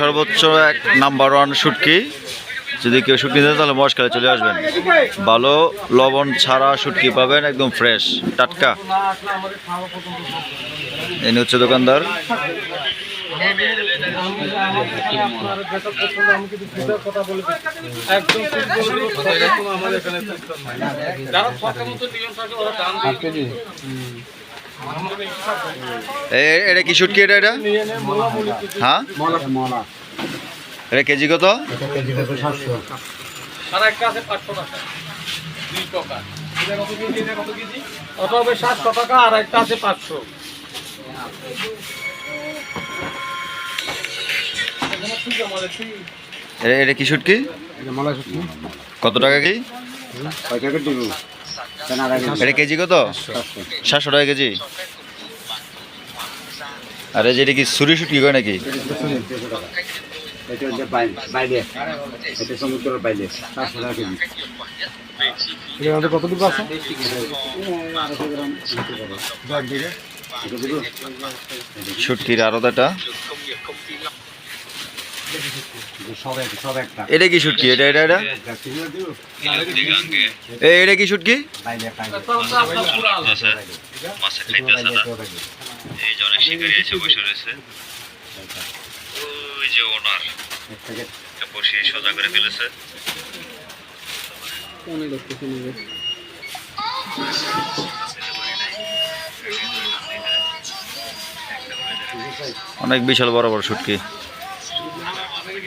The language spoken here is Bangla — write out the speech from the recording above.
সর্বোচ্চ এক নাম্বার ওয়ান শুটকি। যদি কেউ শুটকি দেন তাহলে মশকালে চলে আসবেন। ভালো লবণ ছাড়া শুটকি পাবেন, একদম ফ্রেশ টাটকা। এনে হচ্ছে দোকানদার। এটা কি শুটকি এটা এটা? হ্যাঁ? এটা কেজি কত? সাতশো টাকা আর একটা আছে পাঁচশো এটা কি? শুটকি কত টাকা কি এটা কেজি কত? সাতশো টাকা কেজি। আরে যেটা কি সুরি শুটকি কয় নাকি? এটা হচ্ছে বাইরে বাইরে। এটা সমুদ্রের বাইরে। চারশো টাকা কেজি। কতটুকু আছে? আড়াইশো গ্রাম। এটা। এটা কি শুটকি? এটা এটা এটা? এটা কি শুটকি? ওই যে ওনার। বসিয়ে সোজা করে ফেলেছে। অনেক বিশাল বড় বড় শুটকি।